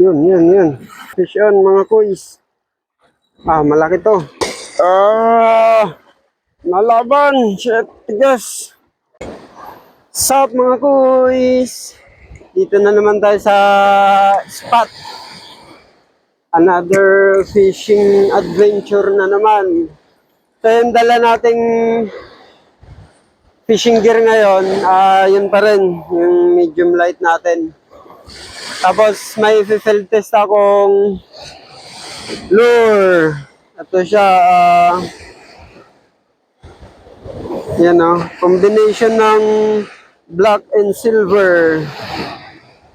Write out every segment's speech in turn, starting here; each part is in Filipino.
Yun, yun, yun. Fish on, mga kuys. Ah, malaki to. Ah, nalaban. Shit, tigas. Sup, mga kuys. Dito na naman tayo sa spot. Another fishing adventure na naman. So, yung dala nating fishing gear ngayon, ah, yun pa rin, yung medium light natin. Tapos may field test akong lure. Ito siya, ah, yan o, combination ng black and silver.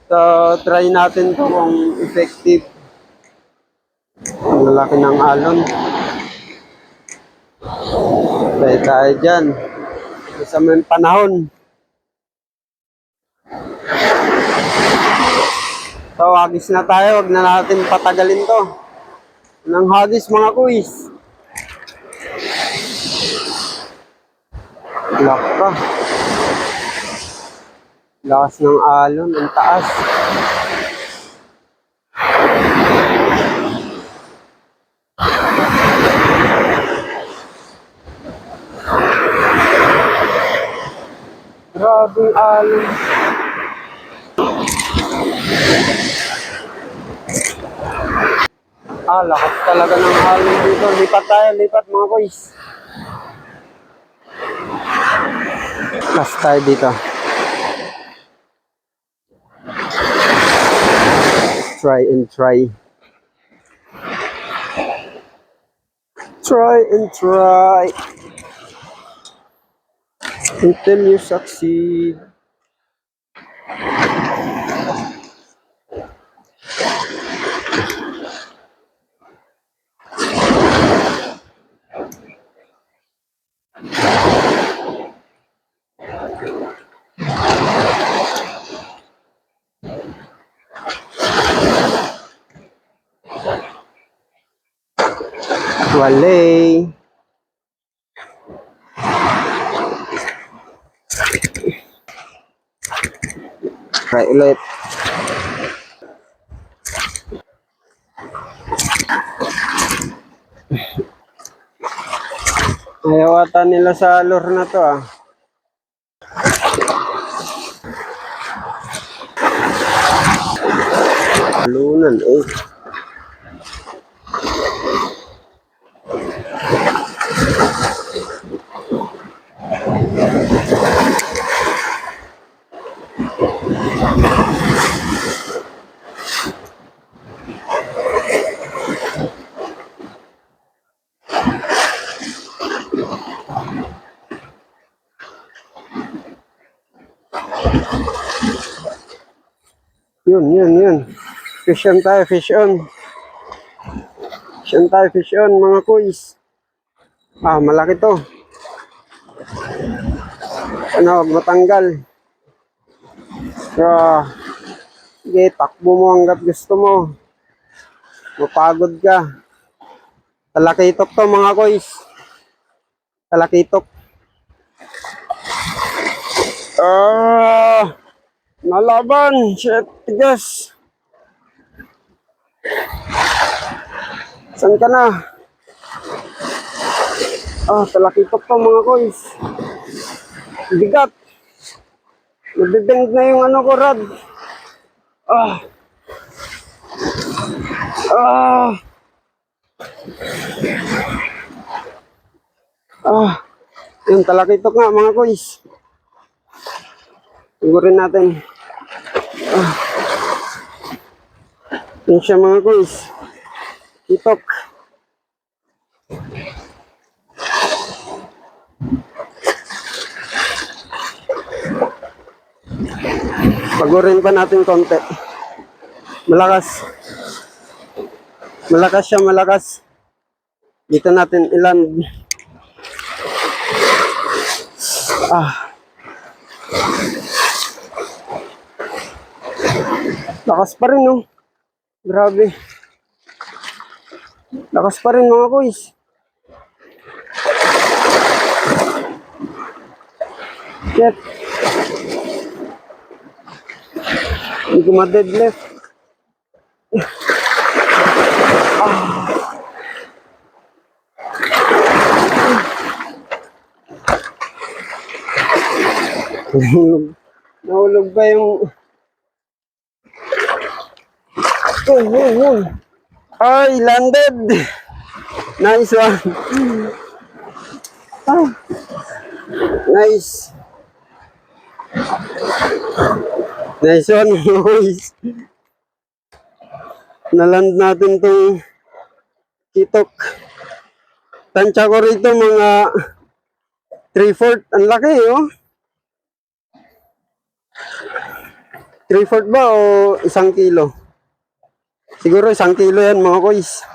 So, try natin to kung effective. Ang lalaki ng alon. Try tayo dyan. Sa may panahon. So, hagis na tayo. Huwag na natin patagalin to. Nang hagis mga kuis. Lock ka. Lakas ng alon. Ang taas. Grabe alon. Ah, lakas talaga ng alon dito. Lipat tayo, lipat mga boys. Last tayo dito. Try and try. Try and try. Until you succeed. Wale. Try ulit. Ayaw ata nila sa lure na to ah. Lunan eh. Yun, yun, yun. Fish on tayo, fish on. Fish on tayo, fish on, mga kuys. Ah, malaki to. Ano, matanggal. Ah, sige, takbo mo hanggat gusto mo. Mapagod ka. Talakitok to, mga kuys. Talakitok. Ah, nalaban. Shit, tigas. Saan ka na? Ah, talakitok to mga koys. Bigat. Nabibend na yung ano ko, Rod. Ah. Ah. Ah. Yung talakitok nga mga koys. Sigurin natin. Ah. Yun siya mga koys. Itok. Pagurin pa natin konti. Malakas. Malakas siya, malakas. Dito natin ilan. Ah. Lakas pa rin, no? Grabe. Lakas pa rin, mga boys. Shit. Hindi ko ma-deadlift. Nahulog. Nahulog ba yung... Oh, oh, oh. Ay, landed! Nice one! Ah. Nice! Nice one, boys! Naland natin tong kitok. Tansya ko rito mga 3-4. Ang laki, oh! 3-4 ba o isang kilo? Siguro isang kilo yan mga kois.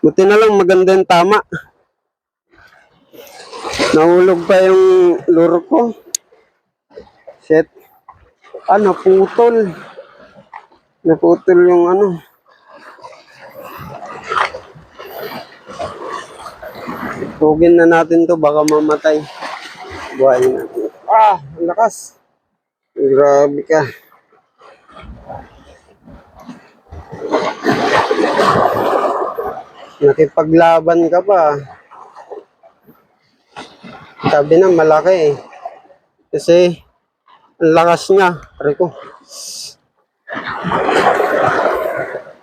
Buti na lang maganda yung tama. Nahulog pa yung luro ko. Shit. Ah, naputol. Naputol yung ano. Tugin na natin to, baka mamatay. Buhayin natin. Ah, ang lakas. Grabe ka. Nakipaglaban ka pa. Sabi na malaki eh. Kasi ang lakas niya. Rico.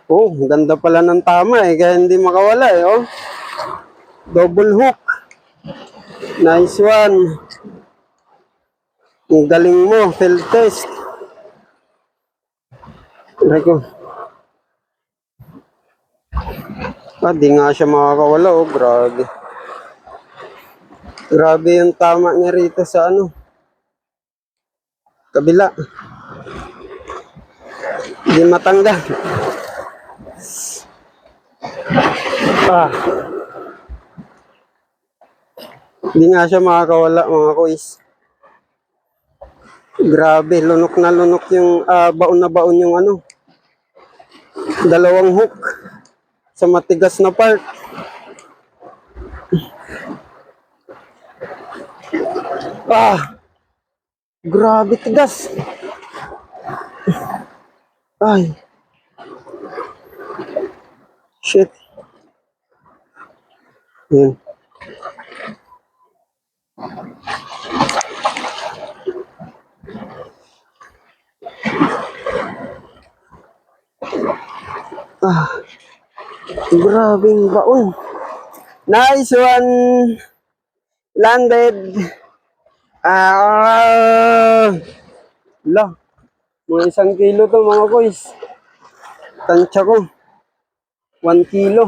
Oh, ganda pala ng tama eh. Kaya hindi makawala eh. Oh. Double hook. Nice one. Ang galing mo, field test. Rico. Ah, di nga siya makakawala, oh, grabe. Grabe yung tama niya rito sa ano. Kabila. Di matanggal. Ah. Di nga siya makakawala, mga kuis. Grabe, lunok na lunok yung ah, baon na baon yung ano. Dalawang hook sa matigas na part. Ah! Grabe tigas. Ay. Shit. Yan. Ah. Grabing baon. Nice one. Landed. Ah. La. Mga isang kilo to mga boys. Tansya ko. One kilo.